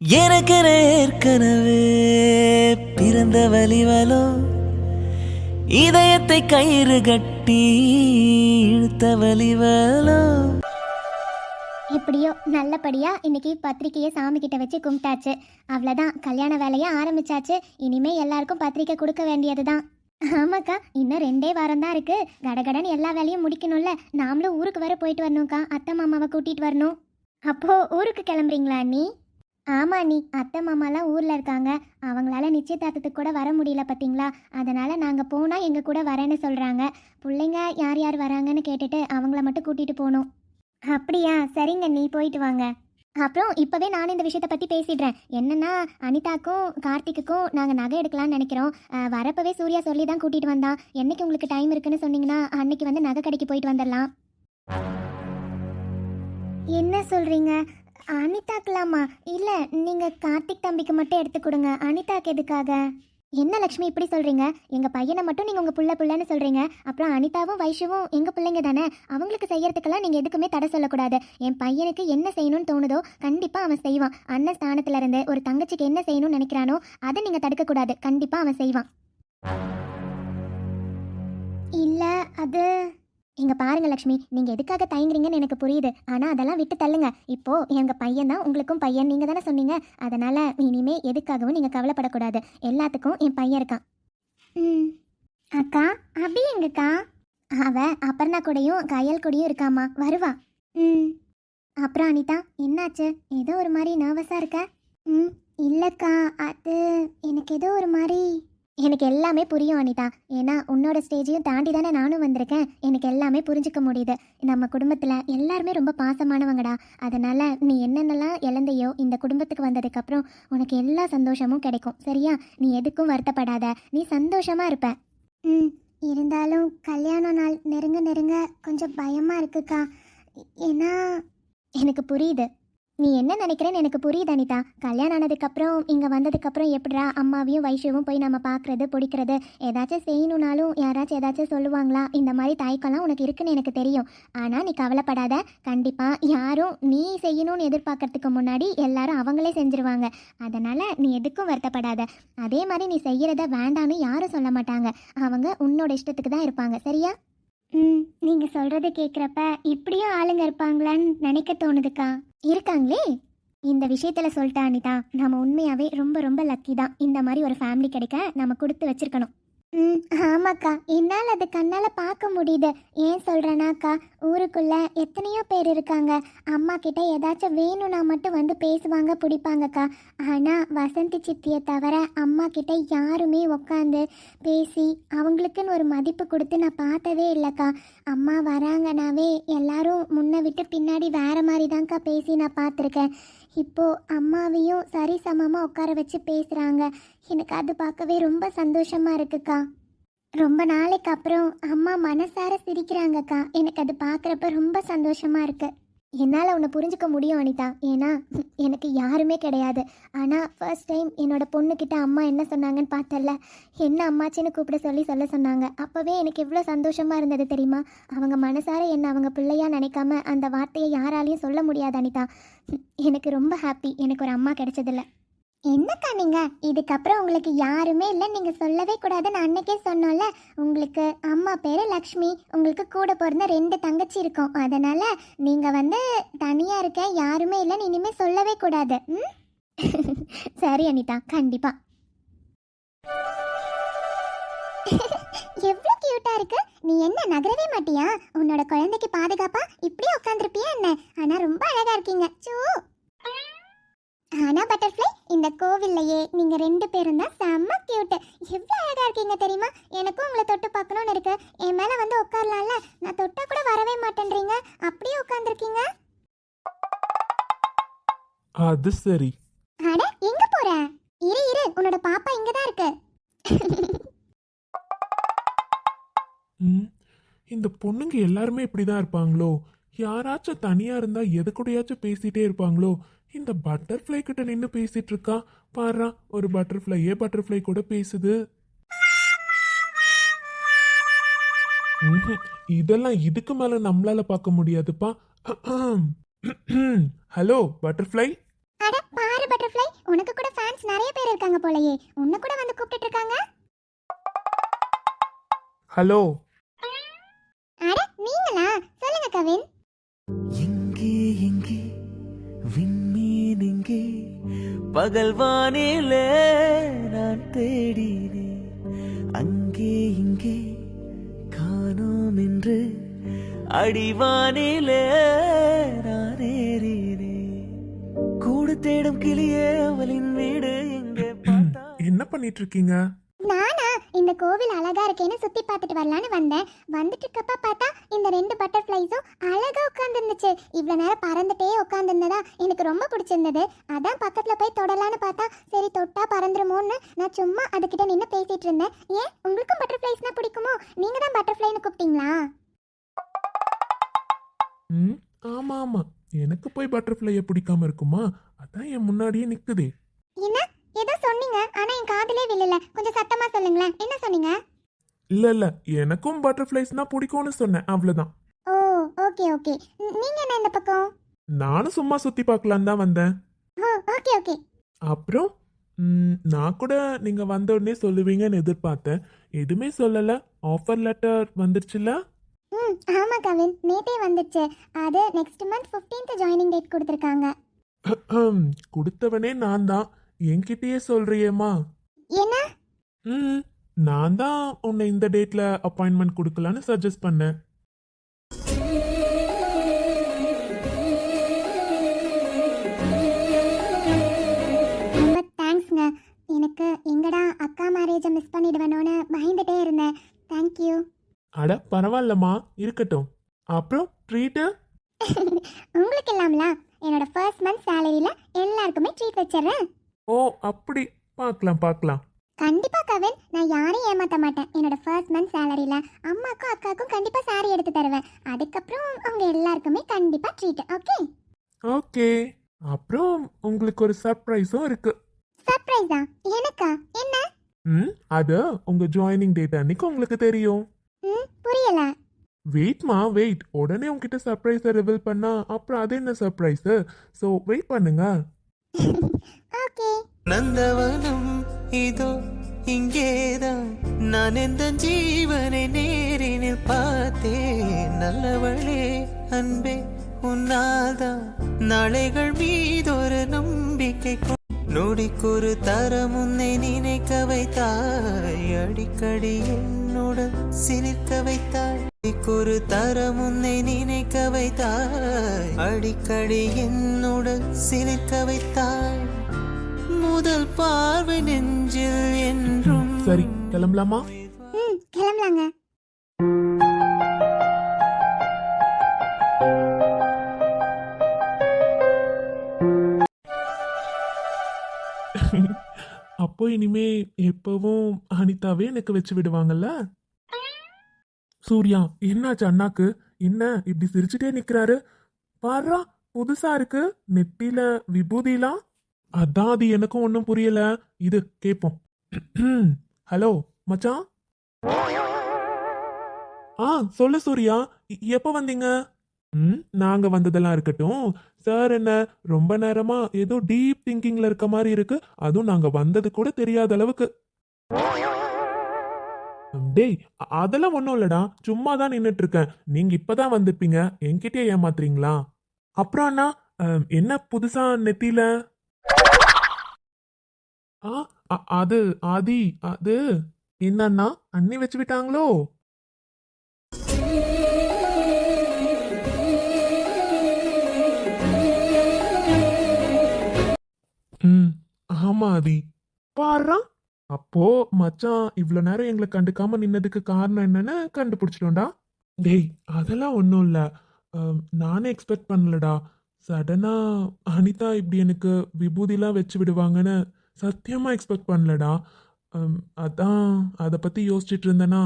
எனக்கு ஏற்கனவே பிறந்த வலிவலோ இதயத்தை கயிறு கட்டி இழுத்த வலிவலோ எப்படியோ நல்லபடியா இன்னைக்கு பத்திரிக்கையை சாமி கிட்ட வச்சு கும்பிட்டாச்சு. அவ்வளோதான் கல்யாண வேலையை ஆரம்பிச்சாச்சு. இனிமே எல்லாருக்கும் பத்திரிக்கை கொடுக்க வேண்டியதுதான். ஆமாக்கா இன்னும் ரெண்டே வாரம் தான் இருக்கு. கடகடன் எல்லா வேலையும் முடிக்கணும்ல. நாமளும் ஊருக்கு வர போயிட்டு வரணும்க்கா. அத்தை மாமாவை கூட்டிட்டு வரணும். அப்போ ஊருக்கு கிளம்புறீங்களா நீ ஆமா நீ அத்தை மாமாலாம் ஊர்ல இருக்காங்க. அவங்களால நிச்சயதார்த்தத்துக்கு கூட வர முடியல பார்த்தீங்களா அதனால நாங்க போனா எங்க கூட வரேன்னு சொல்றாங்க. பிள்ளைங்க யார் யார் வராங்கன்னு கேட்டுட்டு அவங்கள மட்டும் கூட்டிட்டு போகணும் அப்படியா? சரிங்க நீ போயிட்டு வாங்க. அப்புறம் இப்போவே நான் இந்த விஷயத்தை பற்றி பேசிடுறேன். என்னன்னா அனிதாக்கும் கார்த்திக்குக்கும் நாங்கள் நகை எடுக்கலாம்னு நினைக்கிறோம். வரப்பவே சூர்யா சொல்லி தான் கூட்டிகிட்டு வந்தான் என்னைக்கு உங்களுக்கு டைம் இருக்குன்னு சொன்னீங்கன்னா அன்னைக்கு வந்து நகை கடைக்கு போயிட்டு வந்துடலாம். என்ன சொல்கிறீங்க அனிதாக்கலாமா? இல்லை நீங்கள் கார்த்திக் தம்பிக்கு மட்டும் எடுத்து கொடுங்க. அனிதாக்கு எதுக்காக? என்ன லக்ஷ்மி இப்படி சொல்கிறீங்க எங்கள் பையனை மட்டும் நீங்கள் உங்கள் புள்ள புள்ளன்னு சொல்கிறீங்க அப்புறம் அனிதாவும் வைஷுவும் எங்கள் பிள்ளைங்க தானே? அவங்களுக்கு செய்யறதுக்கெல்லாம் நீங்கள் எதுக்குமே தடை சொல்லக்கூடாது. என் பையனுக்கு என்ன செய்யணும்னு தோணுதோ கண்டிப்பாக அவன் செய்வான். அண்ணன் ஸ்தானத்துலேருந்து ஒரு தங்கச்சிக்கு என்ன செய்யணும்னு நினைக்கிறானோ அதை நீங்கள் தடுக்கக்கூடாது. கண்டிப்பாக அவன் செய்வான். இல்லை அது இங்க பாருங்க லக்ஷ்மி நீங்க எதுக்காக தயங்குறீங்கன்னு எனக்கு புரியுது. ஆனா அதெல்லாம் விட்டு தள்ளுங்க. இப்போ எங்க பையன் தான் உங்களுக்கும் பையன். நீங்க தானே சொன்னீங்க. அதனால இனிமே எதுக்காகவும் நீங்க கவலைப்படக்கூடாது. எல்லாத்துக்கும் என் பையன் இருக்கான். ம். அக்கா அபி எங்கக்கா? அவ அபர்ணா கூடயும் கயல் கூடயும் இருக்காமா வருவா. ம். அப்புறம் அனிதா என்னாச்சு? ஏதோ ஒரு மாதிரி நர்வஸாக இருக்க? ம் இல்லைக்கா. அது எனக்கு ஏதோ ஒரு மாதிரி எனக்கு எல்லாமே புரியும் அனிதா. ஏன்னா உன்னோட ஸ்டேஜையும் தாண்டி தானே நானும் வந்திருக்கேன். எனக்கு எல்லாமே புரிஞ்சுக்க முடியுது. நம்ம குடும்பத்தில் எல்லாருமே ரொம்ப பாசமானவங்கடா. அதனால நீ என்னென்னலாம் இழந்தையோ இந்த குடும்பத்துக்கு வந்ததுக்கப்புறம் உனக்கு எல்லா சந்தோஷமும் கிடைக்கும். சரியா? நீ எதுக்கும் வருத்தப்படாத. நீ சந்தோஷமா இருப்ப. ம். இருந்தாலும் கல்யாண நாள் நெருங்க நெருங்க கொஞ்சம் பயமா இருக்குக்கா. ஏன்னா எனக்கு புரியுது. நீ என்ன நினைக்கிறேன்னு எனக்கு புரியுது அனிதா. கல்யாணம் ஆனதுக்கப்புறம் இங்கே வந்ததுக்கப்புறம் எப்படிடா அம்மாவையும் வைஷவும் போய் நம்ம பார்க்குறது பிடிக்கிறது? ஏதாச்சும் செய்யணுனாலும் யாராச்சும் ஏதாச்சும் சொல்லுவாங்களா? இந்த மாதிரி தயக்கம்லாம் உனக்கு இருக்குன்னு எனக்கு தெரியும். ஆனால் நீ கவலைப்படாத. கண்டிப்பாக யாரும் நீ செய்யணும்னு எதிர்பார்க்கறதுக்கு முன்னாடி எல்லாரும் அவங்களே செஞ்சுருவாங்க. அதனால் நீ எதுக்கும் வருத்தப்படாத. அதே மாதிரி நீ செய்கிறத வேண்டான்னு யாரும் சொல்ல மாட்டாங்க. அவங்க உன்னோட இஷ்டத்துக்கு தான் இருப்பாங்க. சரியா? ம் நீங்கள் சொல்கிறத கேட்குறப்ப இப்படியும் ஆளுங்க இருப்பாங்களான்னு நினைக்க தோணுதுக்கா. இருக்காங்களே? இந்த விஷயத்தில் சொல்லிட்டா அனிதா நம்ம உண்மையாகவே ரொம்ப ரொம்ப லக்கி தான். இந்த மாதிரி ஒரு ஃபேமிலி கிடைக்க நம்ம கொடுத்து வச்சிருக்கணும். ம் ஆமாக்கா. என்னால் அது கண்ணால் பார்க்க முடியுது. ஏன் சொல்கிறேனாக்கா ஊருக்குள்ள எத்தனையோ பேர் இருக்காங்க. அம்மா கிட்ட ஏதாச்சும் வேணும்னா மட்டும் வந்து பேசுவாங்க பிடிப்பாங்கக்கா. ஆனால் வசந்தி சித்தியை தவிர அம்மா கிட்ட யாருமே உக்காந்து பேசி அவங்களுக்குன்னு ஒரு மதிப்பு கொடுத்து நான் பார்த்ததே இல்லைக்கா. அம்மா வராங்கனாவே எல்லாரும் முன்ன விட்டு பின்னாடி வேற மாதிரி தான்க்கா பேசி நான் பார்த்துருக்கேன். இப்போ அம்மாவையும் சரிசமமாக உட்கார வச்சு பேசுகிறாங்க எனக்கு அது பார்க்கவே ரொம்ப சந்தோஷமா இருக்குக்கா. ரொம்ப நாளைக்கு அப்புறம் அம்மா மனசார சிரிக்கிறாங்கக்கா. எனக்கு அது பார்க்குறப்ப ரொம்ப சந்தோஷமா இருக்கு. என்னால் உன்னை புரிஞ்சுக்க முடியும் அனிதா. ஏன்னா எனக்கு யாருமே கிடையாது. ஆனால் ஃபர்ஸ்ட் டைம் என்னோட பொண்ணுக்கிட்ட அம்மா என்ன சொன்னாங்கன்னு பார்த்தல என்ன அம்மாச்சின்னு கூப்பிட சொல்லி சொல்ல சொன்னாங்க. அப்போவே எனக்கு எவ்வளோ சந்தோஷமாக இருந்தது தெரியுமா? அவங்க மனசார என்ன அவங்க பிள்ளையாக நினைக்காம அந்த வார்த்தையை யாராலையும் சொல்ல முடியாது அனிதா. எனக்கு ரொம்ப ஹாப்பி எனக்கு ஒரு அம்மா கிடைச்சதில்ல. என்னக்கா நீங்க? இதுக்கப்புறம் உங்களுக்கு யாருமே இல்லை நீங்க சொல்லவே கூடாதுன்னு அன்னைக்கே சொன்னோம்ல. உங்களுக்கு அம்மா பேரு லக்ஷ்மி உங்களுக்கு கூட பிறந்த ரெண்டு தங்கச்சி இருக்கும். அதனால நீங்க வந்து தனியா இருக்க யாருமே இல்லைன்னு இனிமே சொல்லவே கூடாது. ம்? சரி அனிதா. கண்டிப்பா. எவ்வளோ கியூட்டா இருக்கு. நீ என்ன நகரவே மாட்டியா? உன்னோட குழந்தைக்கு பாதுகாப்பா? இப்படியே உட்காந்துருப்பியா என்ன? ஆனா ரொம்ப அழகா இருக்கீங்க. சூ! ஆனா பட்டர்ஃப்ளை இந்த கோவில்லையே நீங்க ரெண்டு பேரும் தான் செம்ம கியூட் எவ்வளவு அழகா இருக்கீங்க தெரியுமா? எனக்கும் உங்களை தொட்டு பார்க்கணும்னு இருக்கு. என் மேல வந்து உட்காரலாம்ல? நான் தொட்டா கூட வரவே மாட்டேன்றீங்க. அப்படியே உட்காந்துருக்கீங்க அது சரி. அட எங்க போற? இரு இரு. உன்னோட பாப்பா இங்க தான் இருக்கு இந்த பொண்ணுங்க எல்லாருமே இப்படிதான் இருப்பாங்களோ? யாராச்சும் தனியா இருந்தா எது கூடயாச்சும் பேசிட்டே இருப்பாங்களோ? இந்த பட்டர்ஃப்ளை கிட்ட நின்று பேசிட்டு இருக்கா? பாரு ஒரு பட்டர்ஃப்ளையே பட்டர்ஃப்ளை கூட பேசுது. இதெல்லாம் இதுக்கு மேல நம்மளால பார்க்க முடியாதுப்பா. ஹலோ பட்டர்ஃப்ளை அட பாரு பட்டர்ஃப்ளை உனக்கு கூட ஃபேன்ஸ் நிறைய பேர் இருக்காங்க போலயே. உன்னை கூட வந்து கூப்பிட்டுட்டு இருக்காங்க? ஹலோ பகல் வானிலே நான் தேடினேன். அங்கே இங்கே காணோம் என்று அடிவானிலே நான் ஏறினேன். கூடு தேடும் கிளியே அவளின் வீடு இங்கே என்ன பண்ணிட்டு இருக்கீங்க? கோவில் அழகா இருக்கேன்னு சுத்தி பார்த்துட்டு வரலான்னு வந்தேன். வந்துட்டு இருக்கப்ப பார்த்தா இந்த ரெண்டு பட்டர்ஃப்ளைஸும் அழகா உட்காந்துருந்துச்சு இவ்வளவு நேரம் பறந்துட்டே உட்காந்துருந்ததா எனக்கு ரொம்ப பிடிச்சிருந்தது. அதான் பக்கத்துல போய் தொடலான்னு பார்த்தா சரி தொட்டா பறந்துருமோன்னு நான் சும்மா அதுகிட்ட நின்று பேசிட்டு இருந்தேன். ஏன்? உங்களுக்கும் பட்டர்ஃப்ளைஸ்னா பிடிக்குமோ? நீங்க தான் பட்டர்ஃப்ளைன்னு கூப்பிட்டீங்களா? ம் ஆமா ஆமா. எனக்கு போய் பட்டர்ஃப்ளைய பிடிக்காம இருக்குமா? அதான் என் முன்னாடியே நிக்குதே. என்ன? ஏதோ சொன்னீங்க ஆனா என் காதுலே விழல. கொஞ்சம் சத்தமா சொல்லுங்களேன். என்ன சொன்னீங்க? இல்ல இல்ல எனக்கும் பட்டர்ஃப்ளைஸ்னா பிடிக்கும்னு சொன்னேன் அவ்வளவுதான். Oh okay okay. நீங்க என்ன இந்த பக்கம்? நானும் சும்மா சுத்தி பார்க்கலாம் தான் வந்தேன். Oh okay okay. அப்புறம் ம், நான் கூட நீங்க வந்த உடனே சொல்லுவீங்கன்னு எதிர்பார்த்தேன். எதுவுமே சொல்லல. ஆஃபர் லெட்டர் வந்துருச்சுல? ம் ஆமாம் கவின். நேத்தே வந்துச்சு அது next month fifteenth joining date கொடுத்துருக்காங்க. கொடுத்தவனே நான் தான். என்கிட்டயே சொல்றியேம்மா. என்ன? ம் நான் தான் உன்னை இந்த டேட்ல அப்பாயின்மெண்ட் கொடுக்கலான்னு சஜஸ்ட் பண்ணேன். ரொம்ப தேங்க்ஸ்ங்க எனக்கு எங்கடா அக்கா மேரேஜை மிஸ் பண்ணிடுவேனோன்னு பயந்துட்டே இருந்தேன். தேங்க்யூ அட பரவாயில்லம்மா. இருக்கட்டும். அப்புறம் ட்ரீட்டு உங்களுக்கு இல்லாமல என்னோட ஃபர்ஸ்ட் மந்த் சேலரியில் எல்லாருக்குமே ட்ரீட் வச்சிடுறேன். ஓ அப்படி. பார்க்கலாம் பார்க்கலாம். கண்டிப்பா கவின் நான் யாரையும் ஏமாத்த மாட்டேன். என்னோட ஃபர்ஸ்ட் மந்த் சேலரியில் அம்மாக்கும் அக்காவுக்கும் கண்டிப்பாக saree எடுத்து தருவேன். அதுக்கப்புறம் அவங்க எல்லாருக்குமே கண்டிப்பாக ட்ரீட் ஓகே ஓகே அப்புறம் உங்களுக்கு ஒரு சர்ப்ரைஸும் இருக்கு. சர்ப்ரைஸா எனக்கா? என்ன? ம் அது உங்க ஜாயினிங் டேட் அன்னைக்கு உங்களுக்கு தெரியும். ம் புரியல. வெயிட்மா வெயிட் உடனே உங்ககிட்ட சர்ப்ரைஸை ரிவீல் பண்ணா அப்புறம் அது என்ன சர்ப்ரைஸ் ஸோ வெயிட் பண்ணுங்க. நந்தவனம் இதோ இங்கேதான். நான் எந்த ஜீவனை நேரினில் பார்த்தேன். நல்லவளே அன்பே உன்னாதான் நாளைகள் மீதொரு நம்பிக்கை நொடிக்கொரு தரம் உன்னை நினைக்க வைத்தாய். அடிக்கடி என்னுடன் சிரிக்க வைத்தாய். நொடிக்கொரு தரம் உன்னை நினைக்க வைத்தாய். அடிக்கடி என்னுடன் சிலிர்க்க வைத்தாய். முதல் பார்வை நெஞ்சில் என்றும். சரி கிளம்பலாமா? கிளம்பலாங்க. அப்போ இனிமே எப்பவும் அனிதாவே எனக்கு வச்சு விடுவாங்கல்ல? சூர்யா என்னாச்சு அண்ணாக்கு? என்ன இப்படி சிரிச்சுட்டே நிக்கிறாரு? பாரா புதுசா இருக்கு. நெத்தியில விபூதிலாம் அதான் அது எனக்கும் ஒன்றும் புரியல. இது கேட்போம் ஹலோ மச்சான்? ஆ சொல்லு சூர்யா எப்போ வந்தீங்க? ம் நாங்க வந்ததெல்லாம் இருக்கட்டும். சார் என்ன ரொம்ப நேரமா ஏதோ டீப் திங்கிங்ல இருக்க மாதிரி இருக்கு. அதுவும் நாங்க வந்தது கூட தெரியாத அளவுக்கு. டேய் அதெல்லாம் ஒன்றும் இல்லடா. சும்மா தான் நின்றுட்டு இருக்கேன் நீங்க இப்பதான் வந்திருப்பீங்க. என்கிட்டயே ஏமாத்துறீங்களா? அப்புறம் அண்ணா என்ன புதுசா நெத்தியில? ஆ அ- அது ஆதி அது என்னன்னா அண்ணி வச்சு விட்டாங்களோ ம் ஆமா ஆதி. பாரு அப்போ மச்சான் இவ்வளோ நேரம் எங்களை கண்டுக்காம நின்னதுக்கு காரணம் என்னன்னு கண்டுபிடிச்சிட்டோம்டா. டேய் அதெல்லாம் ஒன்றும் இல்லை. நானே எக்ஸ்பெக்ட் பண்ணலடா. சடனா அனிதா இப்படி எனக்கு விபூதிலாம் வச்சு விடுவாங்கன்னு சத்தியமா எக்ஸ்பெக்ட் பண்ணலடா. அதான் அதை பத்தி யோசிச்சுட்டு இருந்தேனா.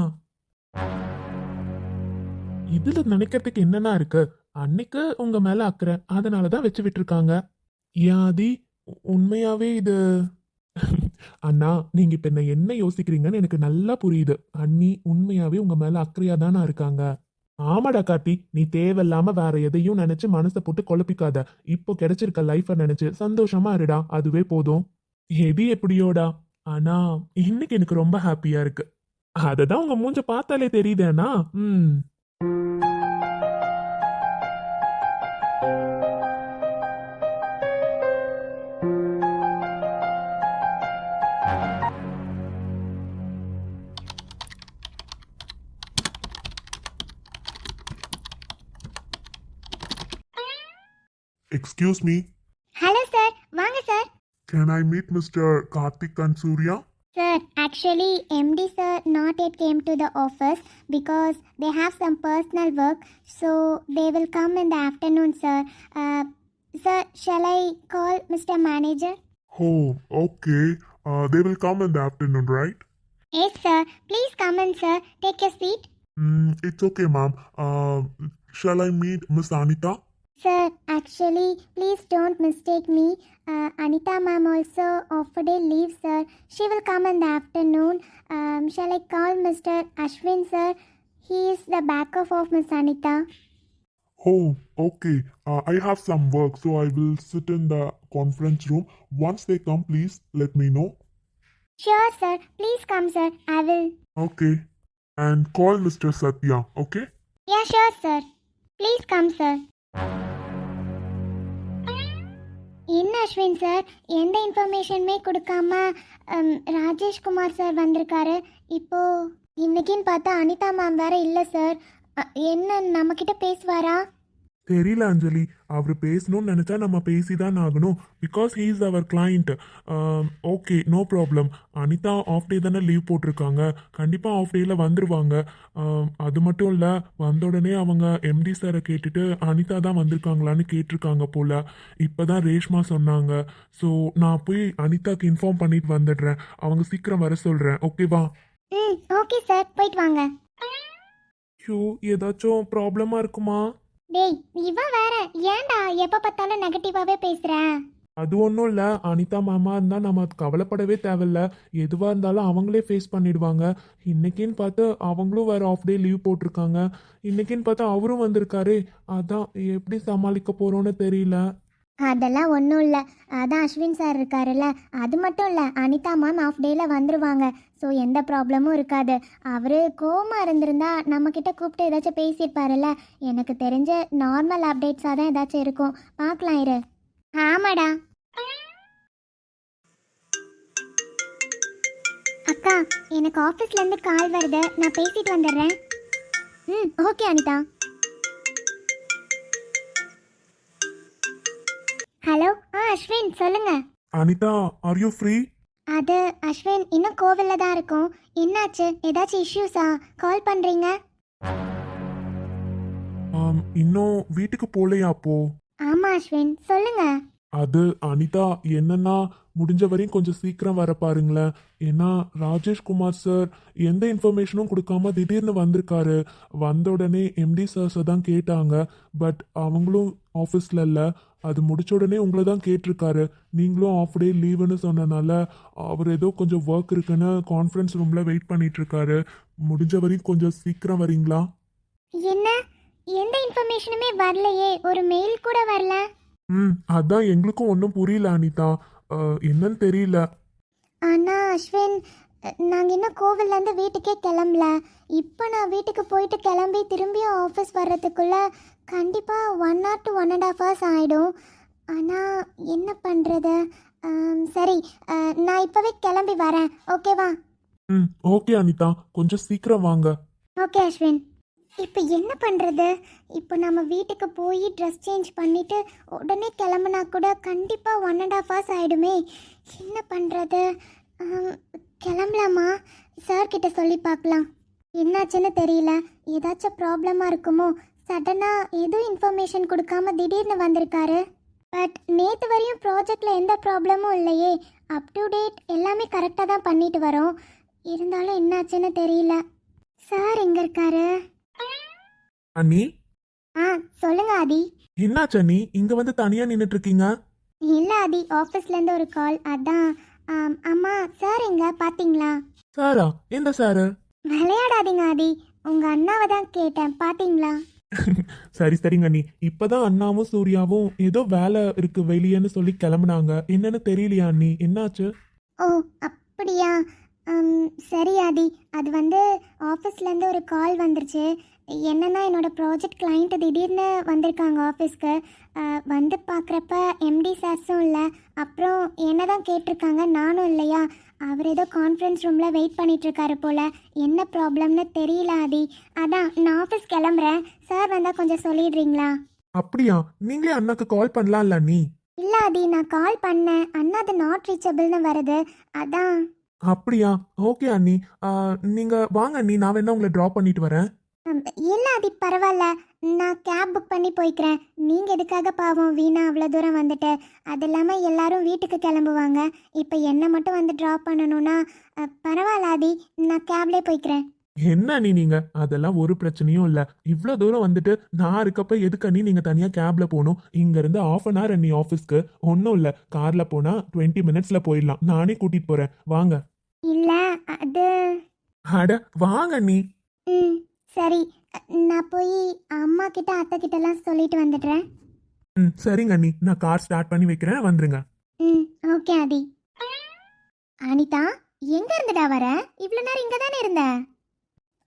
இதுல நினைக்கிறதுக்கு என்னன்னா இருக்கு? அன்னைக்கு உங்க மேல அக்கறை. அதனால தான் வச்சு விட்டுருக்காங்க. யாதி உண்மையாகவே உண்மையாவே இது அண்ணா நீங்க இப்ப என்ன என்ன யோசிக்கிறீங்கன்னு எனக்கு நல்லா புரியுது. அண்ணி உண்மையாவே உங்க மேல அக்கறையா தானா இருக்காங்க? ஆமாடா கார்த்தி நீ தேவையில்லாம வேற எதையும் நினைச்சு மனசை போட்டு குழப்பிக்காத. இப்போ கிடைச்சிருக்க லைஃப நினைச்சு சந்தோஷமா இருடா அதுவே போதும். எது எப்படியோடா? ஆனா இன்னைக்கு எனக்கு ரொம்ப ஹாப்பியா இருக்கு. அததான் உங்க மூஞ்ச பார்த்தாலே தெரியுதேனா ம். Excuse me, ஹலோ சார் வாங்க sir can I meet Mr. Karthik and Surya? Sir, actually, MD sir not yet came to the office because they have some personal work, so they will come in the afternoon, sir. Uh, sir, shall I call Mr. Manager? Oh, okay. Uh, they will come in the afternoon, right? Yes, sir. Please come in, sir. Take your seat. Mm, it's okay, ma'am. Uh, shall I meet Miss Anita? Sir, actually, please don't mistake me. Uh, Anita ma'am also offered a leave, sir. She will come in the afternoon. Um, shall I call Mr. Ashwin, sir? He is the backup of Miss Anita. Oh, okay. Uh, I have some work, so I will sit in the conference room. Once they come, please let me know. Sure, sir. Please come, sir. I will. Okay. And call Mr. Satya, okay? Yeah, sure, sir. Please come, sir. Ashwin sir எந்த இன்ஃபர்மேஷனுமே கொடுக்காம Rajeshkumar sir வந்திருக்காரு. இப்போ இன்னைக்குன்னு பார்த்தா Anitha ma'am வேற இல்லை sir. என்ன நம்மக்கிட்ட பேசுவாரா? தெரியல அஞ்சலி. அவர் பேசணும்னு நினைச்சா நம்ம பேசிதான் ஆகணும். Because he is our client okay no problem Anitha half day தானே லீவ் போட்டிருக்காங்க. கண்டிப்பாக ஆஃப் டேல வந்துருவாங்க. Um, அது மட்டும் இல்லை வந்த உடனே அவங்க எம்டி சாரை கேட்டுட்டு அனிதா தான் வந்திருக்காங்களான்னு கேட்டிருக்காங்க போல. இப்போதான் ரேஷ்மா சொன்னாங்க. ஸோ நான் போய் அனிதாக்கு இன்ஃபார்ம் பண்ணிட்டு வந்துடுறேன். அவங்க சீக்கிரம் வர சொல்கிறேன் ஓகேவா ம் ஓகே சார் போயிட்டு வாங்க. ஐயோ ஏதாச்சும் ப்ராப்ளமாக இருக்குமா? டேய் இவன் வேற. ஏன்டா எப்போ பார்த்தாலும் நெகட்டிவாகவே பேசுகிறேன் அது ஒன்றும் இல்லை. அனிதா மாமா இருந்தால் நம்ம கவலைப்படவே தேவையில்ல. எதுவாக இருந்தாலும் அவங்களே ஃபேஸ் பண்ணிடுவாங்க. இன்னைக்குன்னு பார்த்து அவங்களும் வேறு ஆஃப் டே லீவ் போட்டிருக்காங்க. இன்னைக்குன்னு பார்த்தா அவரும் வந்திருக்காரு. அதான் எப்படி சமாளிக்க போகிறோன்னு தெரியல. அதெல்லாம் ஒன்றும் இல்லை. அதான் அஸ்வின் சார் இருக்காருல்ல. அது மட்டும் இல்லை அனிதா மேம் ஆஃப் டேயில் வந்துருவாங்க. ஸோ எந்த ப்ராப்ளமும் இருக்காது. அவர் கோமா இருந்திருந்தா நம்மக்கிட்ட கூப்பிட்டு ஏதாச்சும் பேசியிருப்பாருல்ல? எனக்கு தெரிஞ்ச நார்மல் அப்டேட்ஸாக தான் ஏதாச்சும் இருக்கும். பார்க்கலாம் இரு. ஆமாடா. அக்கா எனக்கு ஆஃபீஸ்லேருந்து கால் வருது. நான் பேசிட்டு வந்துடுறேன். ம் ஓகே அனிதா. ஹலோ ஆ அஸ்வின் சொல்லுங்க. அனிதா ஆர் யூ ஃப்ரீ அது அஸ்வின் இன்னும் கோவில்ல தான் இருக்கும். என்னாச்சு? ஏதாச்சும் இஷ்யூஸா கால் பண்றீங்க? இன்னும் வீட்டுக்கு போகலையா அப்போ? ஆமா அஸ்வின். சொல்லுங்க. அது அனிதா என்னன்னா முடிஞ்ச வரையும் கொஞ்சம் சீக்கிரம் வர பாருங்களேன். ஏன்னா ராஜேஷ்குமார் சார் எந்த இன்ஃபர்மேஷனும் கொடுக்காம திடீர்னு வந்திருக்காரு. வந்த உடனே எம்டி சார்ஸை தான் கேட்டாங்க. பட் அவங்களும் ஆஃபீஸில் இல்லை. அது முடிச்ச உடனே உங்களை தான் கேட்டிருக்காரு. நீங்களும் ஆஃப் டே லீவுன்னு சொன்னனால அவர் ஏதோ கொஞ்சம் ஒர்க் இருக்குன்னு கான்ஃபரன்ஸ் ரூமில் வெயிட் பண்ணிகிட்ருக்காரு முடிஞ்ச வரையும் கொஞ்சம் சீக்கிரம் வரீங்களா? என்ன? எந்த இன்ஃபர்மேஷனுமே வரலையே. ஒரு மெயில் கூட வரல. ம் அதான் எங்களுக்கும் ஒன்றும் புரியல அனிதா. என்னன்னு தெரியல. ஆனா அஸ்வின் நாங்கள் இன்னும் கோவில்லேருந்து வீட்டுக்கே கிளம்பல. இப்போ நான் வீட்டுக்கு போயிட்டு கிளம்பி திரும்பியும் ஆஃபீஸ் வர்றதுக்குள்ள கண்டிப்பாக one or two one and half hours ஆகிடும் ஆனால் என்ன பண்ணுறது சரி நான் இப்போவே கிளம்பி வரேன். ஓகேவா? ம் ஓகே அனிதா. கொஞ்சம் சீக்கிரம் வாங்க. ஓகே அஸ்வின். இப்போ என்ன பண்ணுறது இப்போ நம்ம வீட்டுக்கு போய் ட்ரெஸ் சேஞ்ச் பண்ணிவிட்டு உடனே கிளம்புனா கூட கண்டிப்பாக ஒன் அண்ட் ஆஃப் ஹவர்ஸ் ஆகிடுமே என்ன பண்ணுறது கிளம்பலாமா? சார்கிட்ட சொல்லி பார்க்கலாம். என்னாச்சுன்னு தெரியல. ஏதாச்சும் ப்ராப்ளமாக இருக்குமோ? சடனாக எதுவும் இன்ஃபர்மேஷன் கொடுக்காம திடீர்னு வந்திருக்காரு. பட் நேற்று வரையும் ப்ராஜெக்டில் எந்த ப்ராப்ளமும் இல்லையே. அப் டு டேட் எல்லாமே கரெக்டாக தான் பண்ணிட்டு வரோம். இருந்தாலும் என்னாச்சுன்னு தெரியல. சார் எங்கே இருக்காரு? அண்ணி? ஆ சொல்லுங்க ஆதி. என்னாச்சு அண்ணி? இங்க வந்து தனியா நின்னுட்டு இருக்கீங்க இல்ல ஆதி. ஆஃபீஸ்ல இருந்து ஒரு கால். அதான் ஆம், அம்மா சார் எங்க? பாத்தீங்களா? சாரா? எந்த சாரு? விளையாடாதீங்க ஆதி. உங்க அண்ணாவை தான் கேட்டேன். பாத்தீங்களா? சரி சரிங்க அண்ணி. இப்பதான் அண்ணாவும் சூர்யாவும் ஏதோ வேலை இருக்கு வெளியேன்னு சொல்லி கிளம்புனாங்க. என்னன்னு தெரியலையா அண்ணி? என்னாச்சு? ஓ அப்படியா? சரி ஆதி. அது வந்து ஆஃபீஸ்லேருந்து ஒரு கால் வந்துருச்சு. என்னன்னா என்னோட ப்ராஜெக்ட் கிளைண்ட்டு திடீர்னு வந்திருக்காங்க ஆஃபீஸ்க்கு வந்து பார்க்குறப்ப எம்டி சார்ஸும் இல்லை. அப்புறம் என்ன தான் கேட்டிருக்காங்க? நானும் இல்லையா? அவர் ஏதோ கான்ஃபரன்ஸ் ரூமில் வெயிட் பண்ணிட்டு இருக்காரு போல. என்ன ப்ராப்ளம்னு தெரியல ஆதி. அதான் நான் ஆஃபீஸ் கிளம்புறேன். சார் வந்தால் கொஞ்சம் சொல்லிடுறீங்களா? அப்படியா? நீங்களே அண்ணாக்கு கால் பண்ணலாம்ல அண்ணி இல்லை ஆதி நான் கால் பண்ணேன். அண்ணா அது நாட் ரீச்சபிள்னு வருது. அதான். அப்படியா? ஓகே அண்ணி. ஆ, நீங்க வாங்க அண்ணி. நான் வேணா உங்களை ட்ராப் பண்ணிட்டு வரேன். இல்ல அது பரவாயில்ல நான் கேப் புக் பண்ணி போய்க்கிறேன். நீங்க எதுக்காக பாவம் வீணா அவ்வளோ தூரம் வந்துட்டு? அது இல்லாமல் எல்லாரும் வீட்டுக்கு கிளம்புவாங்க. இப்போ என்ன மட்டும் வந்து ட்ராப் பண்ணணும்னா பரவாயில்ல ஆதி நான் கேப்லேயே போய்க்கிறேன். என்ன அண்ணி நீங்க? அதெல்லாம் ஒரு பிரச்சனையும் இல்ல. இவ்வளவு தூரம் வந்துட்டு நான் இருக்கப்ப எதுக்கு அண்ணி நீங்க தனியா கேப்ல போகணும் இங்க இருந்து ஆஃப் அன் ஹவர் அண்ணி ஆஃபீஸ்க்கு ஒன்றும் இல்ல. கார்ல போனா டுவெண்ட்டி மினிட்ஸ்ல போயிடலாம். நானே கூட்டிட்டு போறேன். வாங்க. இல்லை அது அட வாங்க ம். சரி நான் போய் அம்மா கிட்ட அத்தை கிட்டலாம் சொல்லிட்டு வந்துடுறேன். ம் சரிங்க அண்ணி. நான் கார் ஸ்டார்ட் பண்ணி வைக்கிறேன். வந்துருங்க. ம் ஓகே ஆதி அனிதா எங்க இருந்துடா வர? இவ்வளோ நேரம் இங்கே தானே இருந்த?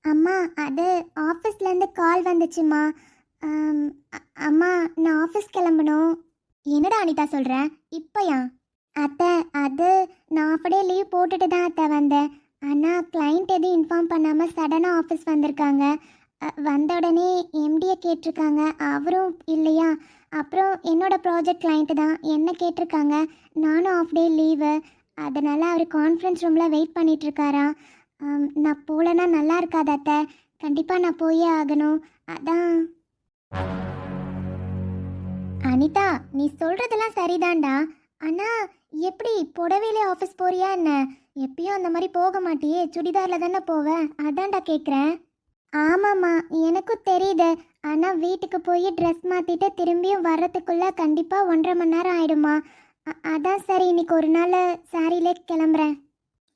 அம்மா அது ஆஃபீஸ்லேருந்து கால் வந்துச்சுமா. அம்மா நான் ஆஃபீஸ் கிளம்பணும். என்னடா அனிதா சொல்கிற இப்போயா? அத்தை அது நான் அப்படியே லீவ் போட்டுட்டு தான் அத்தை வந்தேன். ஆனால் கிளைண்ட் எதுவும் இன்ஃபார்ம் பண்ணாமல் சடனாக ஆஃபீஸ் வந்திருக்காங்க. வந்த உடனே எம்டியை கேட்டிருக்காங்க. அவரும் இல்லையா? அப்புறம் என்னோடய ப்ராஜெக்ட் கிளைண்ட்டு தான். என்ன கேட்டிருக்காங்க? நானும் ஆஃப் டே லீவு அதனால் அவர் கான்ஃபரன்ஸ் ரூமில் வெயிட் பண்ணிகிட்ருக்காரா நான் போகலன்னா நல்லா இருக்காது அத்தை. கண்டிப்பாக நான் போயே ஆகணும். அதான். அனிதா நீ சொல்கிறதெல்லாம் சரிதான்டா. ஆனால் எப்படி புடவையிலே ஆஃபீஸ் போறியா என்ன? எப்பயும் அந்த மாதிரி போக மாட்டியே சுடிதாரில் தானே போவேன் அதான்டா கேட்குறேன் ஆமாம்மா எனக்கும் தெரியுது. ஆனால் வீட்டுக்கு போய் ட்ரெஸ் மாற்றிட்டு திரும்பியும் வர்றதுக்குள்ளே கண்டிப்பாக ஒன்றரை மணி நேரம் ஆயிடுமா. அதான் சரி இன்னைக்கு ஒரு நாள் சாரியிலே கிளம்புறேன்.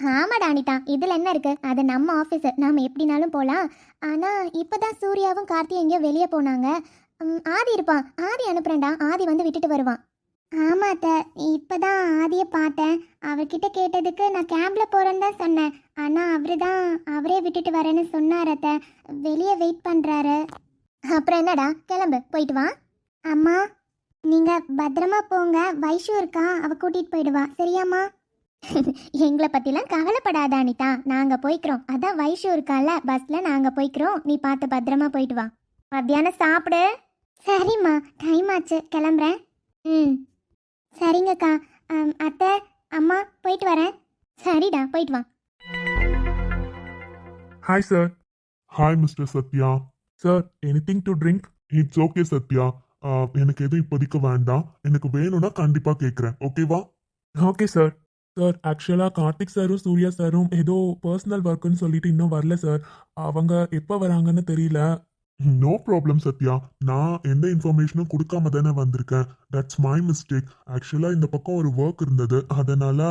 ஆமாடா அனிதா இதில் என்ன இருக்குது அது நம்ம ஆஃபீஸு நாம் எப்படினாலும் போகலாம் ஆனால் இப்போ தான் சூர்யாவும் கார்த்தி எங்கேயோ வெளியே போனாங்க. ஆதி இருப்பான் ஆதி அனுப்புகிறேன்டா ஆதி வந்து விட்டுட்டு வருவான். ஆமாத்த இப்போ தான் ஆதியை பார்த்தேன். அவர்கிட்ட கேட்டதுக்கு நான் கேம்பில் போகிறேன்னு தான் சொன்னேன். ஆனால் அவரு தான் அவரே விட்டுட்டு வரேன்னு சொன்னார் அத்த வெளியே வெயிட் பண்ணுறாரு அப்புறம் என்னடா கிளம்பு போயிட்டு வா. அம்மா நீங்கள் பத்திரமா போங்க. வைஷு இருக்கா? அவ கூட்டிகிட்டு போயிடுவா. சரியாம்மா? எங்களை பற்றிலாம் கவலைப்படாத அனிதா. நாங்கள் போய்க்கிறோம். அதான் வைஷு இருக்கால பஸ்ஸில் நாங்கள் போய்க்கிறோம். நீ பார்த்து பத்திரமா போயிட்டு வா. மத்தியானம் சாப்பிடு. சரிம்மா டைம் ஆச்சு. கிளம்புறேன். ம். சரிங்கக்கா. அத்தை அம்மா போயிட்டு வரேன். சரிடா போயிட்டு வா. Hi sir Hi, Mr. Satya. Sir anything to drink okay, Satya. Uh, எனக்கு எதுவும் இப்போதைக்கு வேண்டாம். எனக்கு வேணும்னா கண்டிப்பா கேட்குறேன் ஓகேவா ஓகே சார் சார் ஆக்சுவலாக கார்த்திக் சாரும் சூர்யா சாரும் ஏதோ பர்சனல் ஒர்க்குன்னு சொல்லிட்டு இன்னும் வரல சார் அவங்க எப்போ வராங்கன்னு தெரியல. No problem Sathya. நான் எந்த இன்ஃபர்மேஷனும் கொடுக்காம தானே வந்திருக்கேன். தட்ஸ் மை மிஸ்டேக் ஆக்சுவலாக இந்த பக்கம் ஒரு ஒர்க் இருந்தது. அதனால்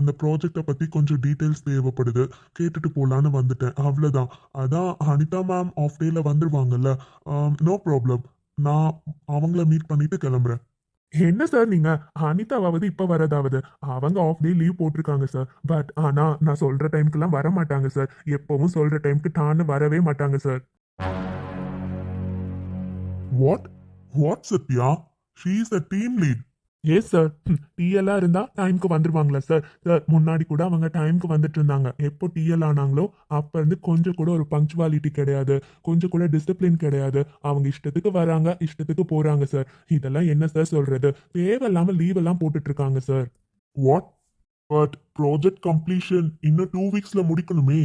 இந்த ப்ராஜெக்டை பற்றி கொஞ்சம் டீட்டெயில்ஸ் தேவைப்படுது. கேட்டுட்டு போகலான்னு வந்துட்டேன். அவ்வளோதான் அதான் அனிதா மேம் ஆஃப் டேயில் வந்துடுவாங்கல்ல நோ ப்ராப்ளம் நான் அவங்கள மீட் பண்ணிட்டு கிளம்புறேன். என்ன சார் நீங்க? அனிதாவாவது இப்ப வரதாவது. அவங்க ஆஃப் டே லீவ் போட்டிருக்காங்க சார் பட் ஆனா நான் சொல்ற டைம்க்குலாம் வர மாட்டாங்க சார் எப்பவும் சொல்ற டைம்க்கு டான்னு வரவே மாட்டாங்க sir what what Sathya she is a team lead yes sir டிஎல்லாம் இருந்தா டைம்க்கு வந்துருவாங்களா சார் சார் முன்னாடி கூட அவங்க டைம்க்கு வந்துட்டு இருந்தாங்க. எப்போ டிஎல் ஆனாங்களோ அப்ப இருந்து கொஞ்சம் கூட ஒரு பங்க்சுவாலிட்டி கிடையாது. கொஞ்சம் கூட டிசிப்ளின் கிடையாது. அவங்க இஷ்டத்துக்கு வராங்க இஷ்டத்துக்கு போறாங்க சார் இதெல்லாம் என்ன சார் சொல்றது? தேவையில்லாம லீவ் எல்லாம் போட்டுட்டு இருக்காங்க sir what but project completion இன்னும் டூ வீக்ஸ்ல முடிக்கணுமே.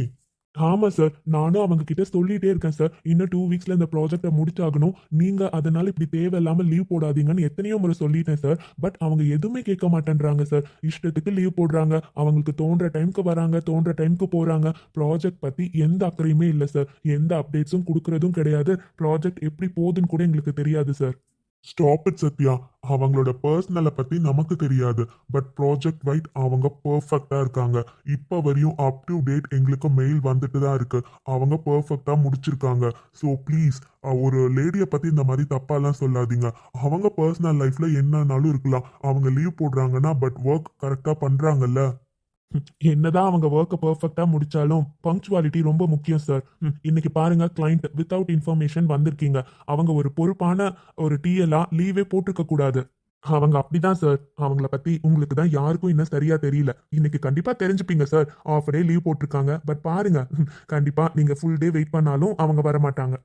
ஆமா சார் நானும் அவங்க கிட்ட சொல்லிட்டே இருக்கேன் சார் இன்னும் டூ வீக்ஸ்ல இந்த ப்ராஜெக்டை முடிச்சாகணும். நீங்க அதனால இப்படி தேவையில்லாம லீவ் போடாதீங்கன்னு எத்தனையோ முறை சொல்லிட்டேன் சார் பட் அவங்க எதுவுமே கேட்க மாட்டேன்றாங்க சார் இஷ்டத்துக்கு லீவ் போடுறாங்க. அவங்களுக்கு தோன்ற டைம்க்கு வராங்க தோன்ற டைம்க்கு போறாங்க. ப்ராஜெக்ட் பத்தி எந்த அக்கறையுமே இல்லை சார் எந்த அப்டேட்ஸும் கொடுக்கறதும் கிடையாது. ப்ராஜெக்ட் எப்படி போகுதுன்னு கூட எங்களுக்கு தெரியாது சார் ஸ்டாப் இட் சத்யா. அவங்களோட பர்சனலை பத்தி நமக்கு தெரியாது. பட் ப்ராஜெக்ட் வைட் அவங்க பர்ஃபெக்டா இருக்காங்க. இப்போ வரையும் அப் டு டேட் எங்களுக்கு மெயில் வந்துட்டு தான் இருக்கு. அவங்க பர்ஃபெக்டா முடிச்சிருக்காங்க. ஸோ ப்ளீஸ் ஒரு லேடியை பத்தி இந்த மாதிரி தப்பாலாம் சொல்லாதீங்க. அவங்க பர்சனல் லைஃப்ல என்னன்னாலும் இருக்கலாம். அவங்க லீவ் போடுறாங்கன்னா பட் ஒர்க் கரெக்டா பண்றாங்கல்ல? என்னதான் அவங்க ஒர்க்கை பர்ஃபெக்டா முடிச்சாலும் பங்க்சுவாலிட்டி ரொம்ப முக்கியம் சார் ம், இன்னைக்கு பாருங்க கிளைண்ட் வித்தவுட் இன்ஃபர்மேஷன் வந்திருக்கீங்க. அவங்க ஒரு பொறுப்பான ஒரு டிஎலா லீவே போட்டிருக்க கூடாது. அவங்க அப்படிதான் சார் அவங்கள பத்தி உங்களுக்கு தான் யாருக்கும் இன்னும் சரியா தெரியல. இன்னைக்கு கண்டிப்பா தெரிஞ்சுப்பீங்க சார் ஆஃப் டே லீவ் போட்டிருக்காங்க. பட் பாருங்க கண்டிப்பா நீங்க ஃபுல் டே வெயிட் பண்ணாலும் அவங்க வர மாட்டாங்க